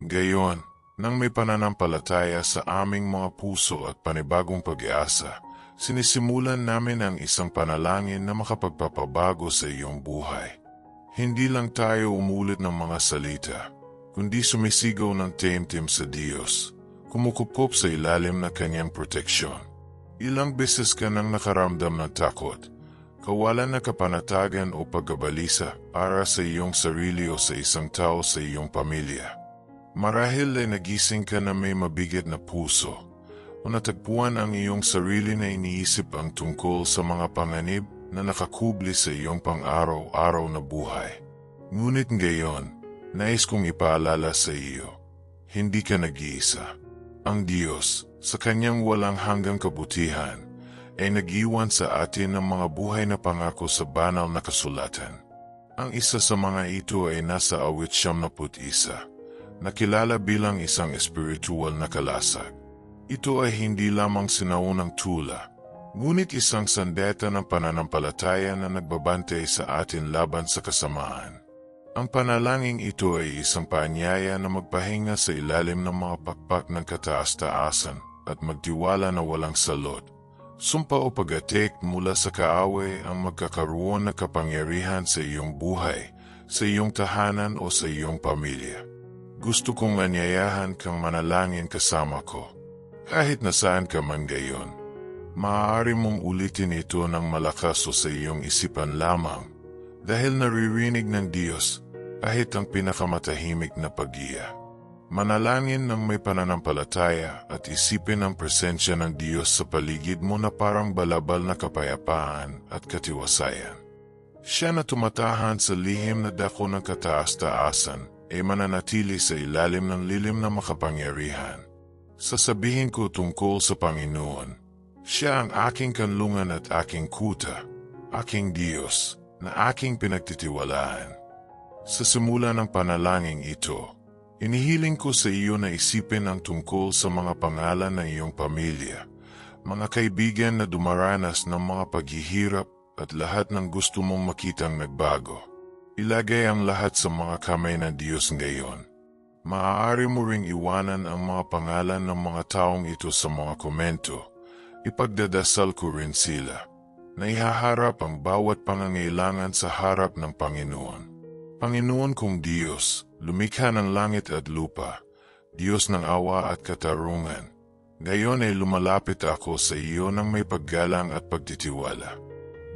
Gayon, nang may pananampalataya sa aming mga puso at panibagong pag-asa, sinisimulan namin ang isang panalangin na makapagpapabago sa iyong buhay. Hindi lang tayo umulit ng mga salita, kundi sumisigaw ng temtem sa Diyos, kumukupop sa ilalim ng kanyang proteksyon. Ilang beses ka nang nakaramdam ng takot, kawalan na kapanatagan o pagkabalisa para sa iyong sarili o sa isang tao sa iyong pamilya. Marahil ay nagising ka na may mabigat na puso o natagpuan ang iyong sarili na iniisip ang tungkol sa mga panganib na nakakubli sa iyong pang-araw-araw na buhay. Ngunit ngayon, nais kong ipaalala sa iyo, hindi ka nag-iisa. Ang Diyos, sa kanyang walang hanggang kabutihan, ay nag-iwan sa atin ng mga buhay na pangako sa banal na kasulatan. Ang isa sa mga ito ay nasa awit siyam na isa nakilala bilang isang espiritual na kalasag. Ito ay hindi lamang sinaunang tula, ngunit isang sandeta ng pananampalataya na nagbabantay sa atin laban sa kasamaan. Ang panalangin ito ay isang paanyaya na magpahinga sa ilalim ng mga pakpak ng kataas-taasan at magtiwala na walang salot. Sumpa o pagatik mula sa kaaway ang magkakaroon na kapangyarihan sa iyong buhay, sa iyong tahanan o sa iyong pamilya. Gusto kong anyayahan kang manalangin kasama ko. Kahit nasaan ka man gayon, maaari mong ulitin ito ng malakas o sa iyong isipan lamang dahil naririnig ng Diyos kahit ang pinakamatahimik na pagiya. Manalangin ng may pananampalataya at isipin ang presensya ng Diyos sa paligid mo na parang balabal na kapayapaan at katiwasayan. Siya na tumatahan sa lihim na dako ng kataas-taasan ay mananatili sa ilalim ng lilim na makapangyarihan. Sasabihin ko tungkol sa Panginoon, siya ang aking kanlungan at aking kuta, aking Diyos, na aking pinagtitiwalaan. Sa simula ng panalangin ito, inihiling ko sa iyo na isipin ang tungkol sa mga pangalan ng iyong pamilya, mga kaibigan na dumaranas ng mga paghihirap at lahat ng gusto mong makitang nagbago. Ilagay ang lahat sa mga kamay ng Diyos ngayon. Maaari mo ring iwanan ang mga pangalan ng mga taong ito sa mga komento. Ipagdadasal ko rin sila na ihaharap ang bawat pangangailangan sa harap ng Panginoon. Panginoon kong Diyos, lumikha ng langit at lupa, Diyos ng awa at katarungan. Ngayon ay lumalapit ako sa iyo ng may paggalang at pagtitiwala.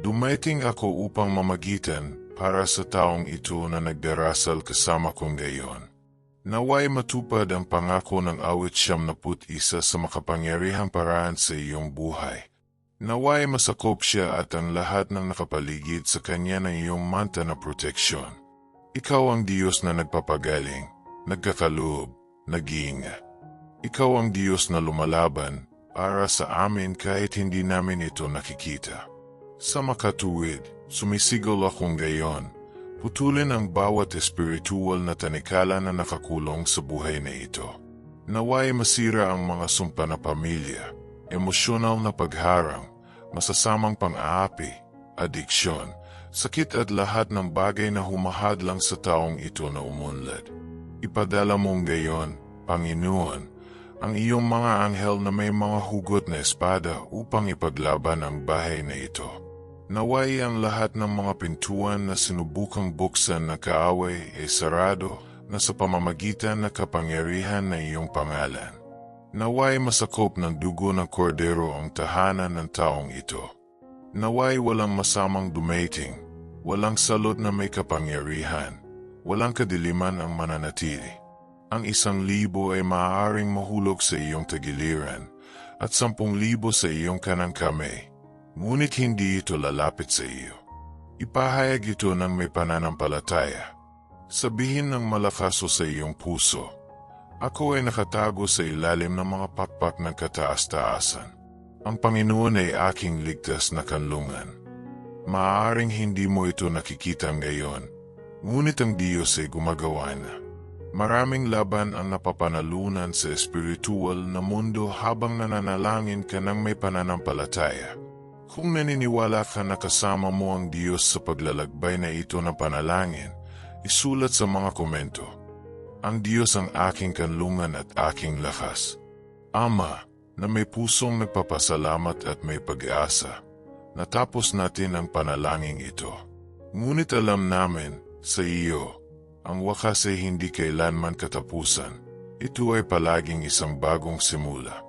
Dumating ako upang mamagitan para sa taong ito na nagdarasal kasama ko ngayon. Naway matupad ang pangako ng awit siyam na isa sa makapangyarihang paraan sa iyong buhay. Naway masakop siya at ang lahat ng nakapaligid sa kanya ng iyong manta na proteksyon. Ikaw ang Diyos na nagpapagaling, nagkakaloob, nag-iinga. Ikaw ang Diyos na lumalaban para sa amin kahit hindi namin ito nakikita. Sa makatuwid, Sumisigol akong gayon. Putulin ang bawat espiritual na tanikala na nakakulong sa buhay na ito. Naway masira ang mga sumpa na pamilya, emosyonal na pagharang, masasamang pang-aapi, adiksyon, sakit at lahat ng bagay na humahadlang sa taong ito na umunlad. Ipadala mong gayon, Panginoon, ang iyong mga anghel na may mga hugot na espada upang ipaglaban ang bahay na ito. Naway ang lahat ng mga pintuan na sinubukang buksan na kaaway ay sarado na sa pamamagitan na kapangyarihan na iyong pangalan. Naway masakop ng dugo ng kordero ang tahanan ng taong ito. Naway walang masamang dumating, walang salot na may kapangyarihan, walang kadiliman ang mananatili. Ang isang libo ay maaaring mahulog sa iyong tagiliran at sampung libo sa iyong kanang kamay Ngunit hindi ito lalapit sa iyo. Ipahayag ito ng may pananampalataya. Sabihin ng malakas sa iyong puso, Ako ay nakatago sa ilalim ng mga pakpak ng kataas-taasan. Ang Panginoon ay aking ligtas na kanlungan. Maaaring hindi mo ito nakikita ngayon, ngunit ang Diyos ay gumagawa na. Maraming laban ang napapanalunan sa espiritual na mundo habang nananalangin ka ng may pananampalataya. Kung naniniwala ka na kasama mo ang Diyos sa paglalakbay na ito ng panalangin, isulat sa mga komento. Ang Diyos ang aking kanlungan at aking lakas. Ama, na may pusong nagpapasalamat at may pag-asa. Natapos natin ang panalangin ito. Ngunit alam namin, sa iyo, ang wakas ay hindi kailanman katapusan. Ito ay palaging isang bagong simula.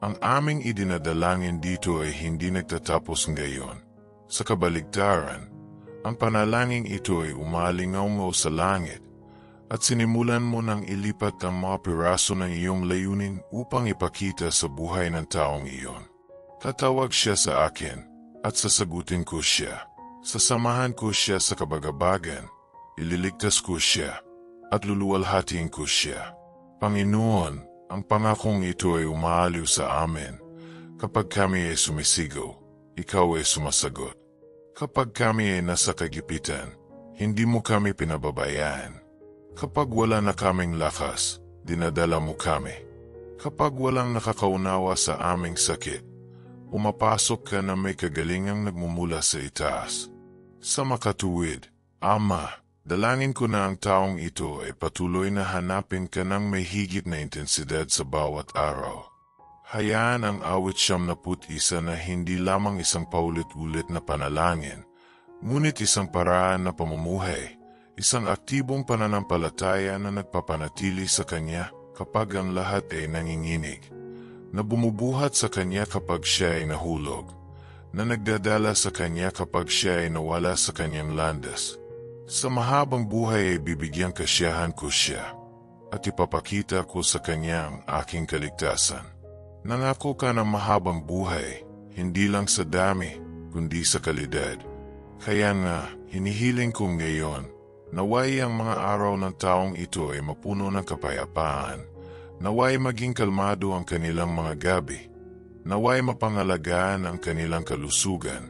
Ang aming idinadalangin dito ay hindi nagtatapos ngayon. Sa kabaligtaran, ang panalangin ito ay umalingaw sa langit at sinimulan mo nang ilipat ang mga piraso ng iyong layunin upang ipakita sa buhay ng taong iyon. Tatawag siya sa akin at sasagutin ko siya. Sasamahan ko siya sa kabagabagan, ililigtas ko siya, at luluwalhatiin ko siya. Panginoon, ang pangakong ito ay umaaliw sa amin. Kapag kami ay sumisigaw, ikaw ay sumasagot. Kapag kami ay nasa kagipitan, hindi mo kami pinababayaan. Kapag wala na kaming lakas, dinadala mo kami. Kapag walang nakakaunawa sa aming sakit, umapasok ka na may kagalingang nagmumula sa itaas. Sa makatuwid, Ama, dalangin ko na ang taong ito ay patuloy na hanapin ka ng may higit na intensidad sa bawat araw. Hayaan ang awit siyam na isa na hindi lamang isang paulit-ulit na panalangin, ngunit isang paraan na pamumuhay Isang aktibong pananampalataya na nagpapanatili sa Kanya kapag ang lahat ay nanginginig, na bumubuhat sa Kanya kapag siya ay nahulog, na nagdadala sa Kanya kapag siya ay nawala sa Kanyang landas. Sa mahabang buhay ay bibigyan kasiyahan ko siya at ipapakita ko sa Kanya ang aking kaligtasan. Nangako ka ng mahabang buhay, hindi lang sa dami, kundi sa kalidad. Kaya nga, hinihiling ko ngayon Naway ang mga araw ng taong ito ay mapuno ng kapayapaan. Naway maging kalmado ang kanilang mga gabi. Naway mapangalagaan ang kanilang kalusugan.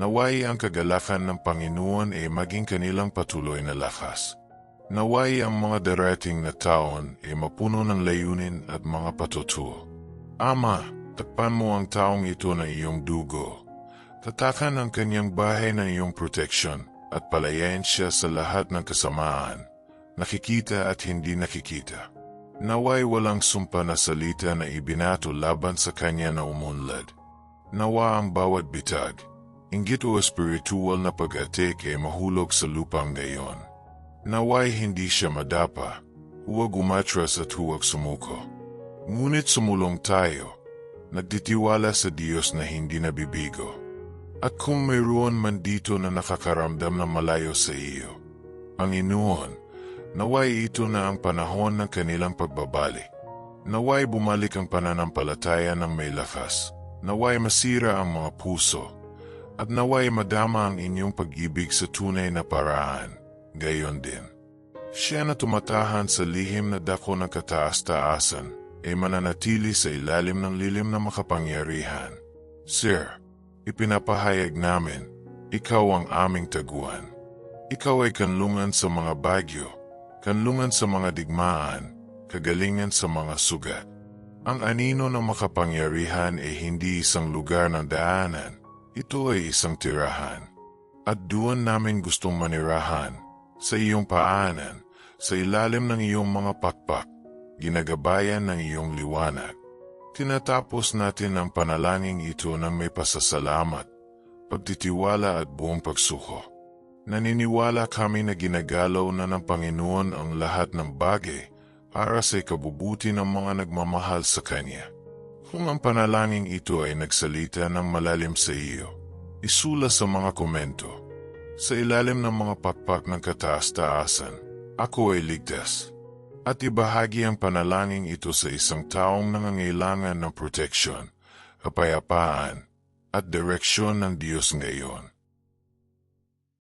Naway ang kagalakan ng Panginoon ay maging kanilang patuloy na lakas. Naway ang mga darating na taon ay mapuno ng layunin at mga patutuo. Ama, takpan mo ang taong ito ng iyong dugo. Tatakan ang kanyang bahay ng iyong proteksyon at palayain siya sa lahat ng kasamaan, nakikita at hindi nakikita. Naway walang sumpa na salita na ibinato laban sa kanya na umunlad. Nawa ang bawat bitag, inggit o espiritual na pag-atik ay mahulog sa lupang gayon. Naway hindi siya madapa, huwag umatras at huwag sumuko. Ngunit sumulong tayo, nagtitiwala sa Diyos na hindi nabibigo. At kung mayroon man dito na nakakaramdam ng malayo sa iyo, Panginoon, naway ito na ang panahon ng kanilang pagbabalik. Naway bumalik ang pananampalataya ng may lakas. Naway masira ang mga puso. At naway madama ang inyong pag-ibig sa tunay na paraan. Gayon din. Siya na tumatahan sa lihim na dako ng kataas-taasan ay mananatili sa ilalim ng lilim na makapangyarihan. Sir, Ipinapahayag namin, ikaw ang aming taguan. Ikaw ay kanlungan sa mga bagyo, kanlungan sa mga digmaan, kagalingan sa mga sugat. Ang anino ng makapangyarihan ay hindi isang lugar ng daanan, ito ay isang tirahan. At doon namin gustong manirahan, sa iyong paanan, sa ilalim ng iyong mga pakpak, ginagabayan ng iyong liwanag. Tinatapos natin ang panalangin ito ng may pasasalamat, pagtitiwala at buong pagsuko. Naniniwala kami na ginagalaw na ng Panginoon ang lahat ng bagay para sa ikabubuti ng mga nagmamahal sa Kanya. Kung ang panalangin ito ay nagsalita ng malalim sa iyo, isula sa mga komento. Sa ilalim ng mga pakpak ng kataas-taasan, ako ay ligtas at ibahagi ang panalangin ito sa isang taong nangangailangan ng proteksyon, kapayapaan, at direksyon ng Diyos ngayon.